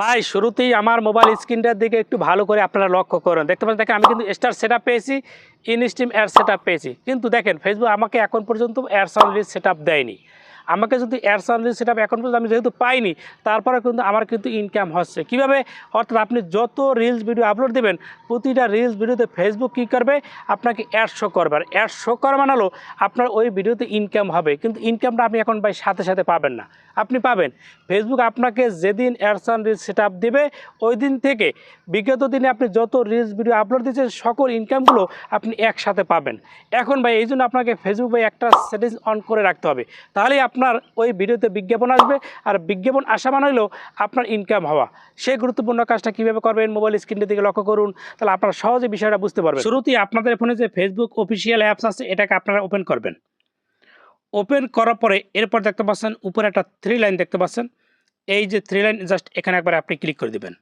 ভাই, শুরুতেই আমার মোবাইল স্ক্রিনটার দিকে একটু ভালো করে আপনারা লক্ষ্য করেন। দেখতে পাচ্ছেন, দেখেন, আমি কিন্তু স্টার সেট পেয়েছি ইনস্টিম অ্যাড সেট পেয়েছি। কিন্তু দেখেন ফেসবুক আমাকে এখন পর্যন্ত অ্যাডস অনলিস্ট সেট দেয়নি। আমাকে যদি অ্যাডস অনলিস্ট সেট এখন পর্যন্ত আমি যেহেতু পাইনি, তারপরে কিন্তু আমার কিন্তু ইনকাম হচ্ছে। কীভাবে? অর্থাৎ আপনি যত রিলস ভিডিও আপলোড দেবেন, প্রতিটা রিলস ভিডিওতে ফেসবুক কী করবে? আপনাকে অ্যাড শো করবে। অ্যাড শো করা মানালো আপনার ওই ভিডিওতে ইনকাম হবে। কিন্তু ইনকামটা আপনি এখন ভাই সাথে সাথে পাবেন না। আপনি পাবেন। ফেসবুক আপনাকে যেদিন ads on reels set up দেবে, ওই দিন থেকে বিগত দিনে আপনি যত রিলস ভিডিও আপলোড দিয়েছেন, সকল ইনকামগুলো আপনি একসাথে পাবেন। এখন ভাই এই জন্য আপনাকে ফেসবুক ভাই একটা সেটিংস অন করে রাখতে হবে। তাহলেই আপনার ওই ভিডিওতে বিজ্ঞাপন আসবে আর বিজ্ঞাপন আসা মানে হলেও আপনার ইনকাম হওয়া। সেই গুরুত্বপূর্ণ কাজটা কীভাবে করবেন? মোবাইল স্ক্রিনের দিকে লক্ষ্য করুন, তাহলে আপনারা সহজে বিষয়টা বুঝতে পারবেন। শুরুতেই আপনাদের ফোনে যে ফেসবুক অফিসিয়াল অ্যাপস আছে, এটাকে আপনারা ওপেন করবেন। ওপেন করার পরে এরপর দেখতে পাচ্ছেন, উপরে একটা থ্রি লাইন দেখতে পাচ্ছেন। এই যে থ্রি লাইন জাস্ট এখানে একবার আপনি ক্লিক করে দেবেন।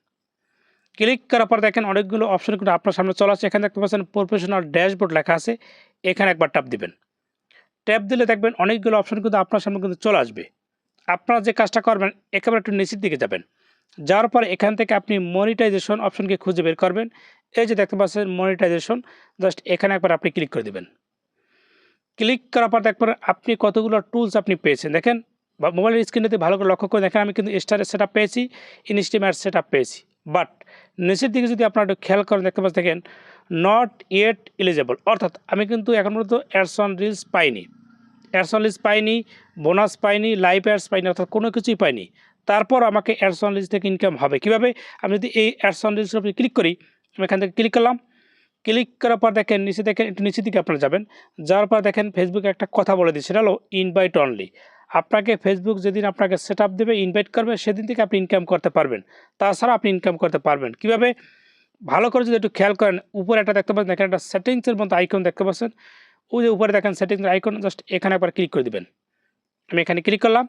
ক্লিক করার পর দেখেন অনেকগুলো অপশন কিন্তু আপনার সামনে চলে আসছে। এখানে দেখতে পাচ্ছেন প্রফেশনাল ড্যাশবোর্ড লেখা আছে। এখানে একবার ট্যাপ দিবেন। ট্যাপ দিলে দেখবেন অনেকগুলো অপশন কিন্তু আপনার সামনে কিন্তু চলে আসবে। আপনারা যে কাজটা করবেন, একেবারে একটু নিচের দিকে যাবেন। যাওয়ার পর এখান থেকে আপনি মনিটাইজেশন অপশনকে খুঁজে বের করবেন। এই যে দেখতে পাচ্ছেন মনিটাইজেশন জাস্ট এখানে একবার আপনি ক্লিক করে দেবেন। ক্লিক করার পর দেখবেন আপনি কতগুলো টুলস আপনি পেয়েছেন। দেখেন, বা মোবাইল স্ক্রিনেতে ভালো করে লক্ষ্য করে দেখেন, আমি কিন্তু স্টারের সেট পেয়েছি ইনস্টিমার সেট পেয়েছি। বাট নিচের দিকে যদি আপনারা একটু খেয়াল করেন, দেখতে পাচ্ছেন দেখেন নট ইয়েট এলিজেবল অর্থাৎ আমি কিন্তু এখন পর্যন্ত অ্যাডস অন রিলস পাইনি। অ্যাডস অন রিলস পাইনি বোনাস পাইনি লাইভ অ্যাডস পাইনি, অর্থাৎ কোনো কিছুই পাইনি। তারপর আমাকে অ্যাডস অন রিলস থেকে ইনকাম হবে। কীভাবে? আমি যদি এই অ্যাডস অন রিলসের উপরে ক্লিক করি, আমি এখান থেকে ক্লিক করলাম। ক্লিক করার পর দেখেন, নিচে দেখেন, একটু নিচের দিকে আপনারা যাবেন। যাওয়ার পর দেখেন ফেসবুকে একটা কথা বলে দিচ্ছে হলো ইনভাইট অনলি আপনাকে ফেসবুক যেদিন আপনাকে সেট আপ দেবে ইনভাইট করবে, সেদিন থেকে আপনি ইনকাম করতে পারবেন। তাছাড়া আপনি ইনকাম করতে পারবেন। কীভাবে? ভালো করে যদি একটু খেয়াল করেন, উপরে একটা দেখতে পাচ্ছেন, এখানে একটা সেটিংসের মতো আইকন দেখতে পাচ্ছেন। ওই যে উপরে দেখেন সেটিংসের আইকন জাস্ট এখানে একবার ক্লিক করে দিবেন। আমি এখানে ক্লিক করলাম।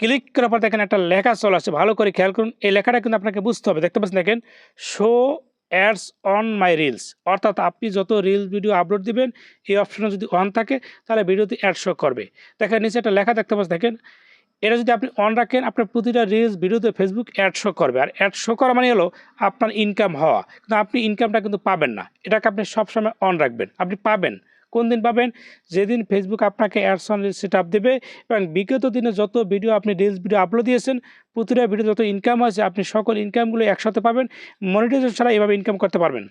ক্লিক করার পর দেখেন একটা লেখা চলে আসছে। ভালো করে খেয়াল করুন, এই লেখাটা কিন্তু আপনাকে বুঝতে হবে। দেখতে পাচ্ছেন, দেখেন show ads on my reels অর্থাৎ আপনি যত রিলস ভিডিও আপলোড দিবেন, এই অপশনে যদি অন থাকে, তাহলে ভিডিওতে অ্যাড শো করবে। দেখেন, নিচে একটা লেখা দেখতে পাচ্ছেন, দেখেন, এটা যদি আপনি অন রাখেন, আপনার প্রতিটা রিলস ভিডিওতে ফেসবুক অ্যাড শো করবে। আর অ্যাড শো করা মানে হলো আপনার ইনকাম হওয়া। কিন্তু আপনি ইনকামটা কিন্তু পাবেন না। এটাকে আপনি সবসময় অন রাখবেন। আপনি পাবেন। কোন দিন পাবেন? যেদিন ফেসবুক আপনাকে অ্যাডসন সেট আপ দেবে এবং বিগত দিনে যত ভিডিও আপনি রিলস ভিডিও আপলোড দিয়েছেন, প্রতিটা ভিডিও যত ইনকাম আছে, আপনি সকল ইনকামগুলো একসাথে পাবেন। মনিটাইজেশন ছাড়া এভাবে ইনকাম করতে পারবেন।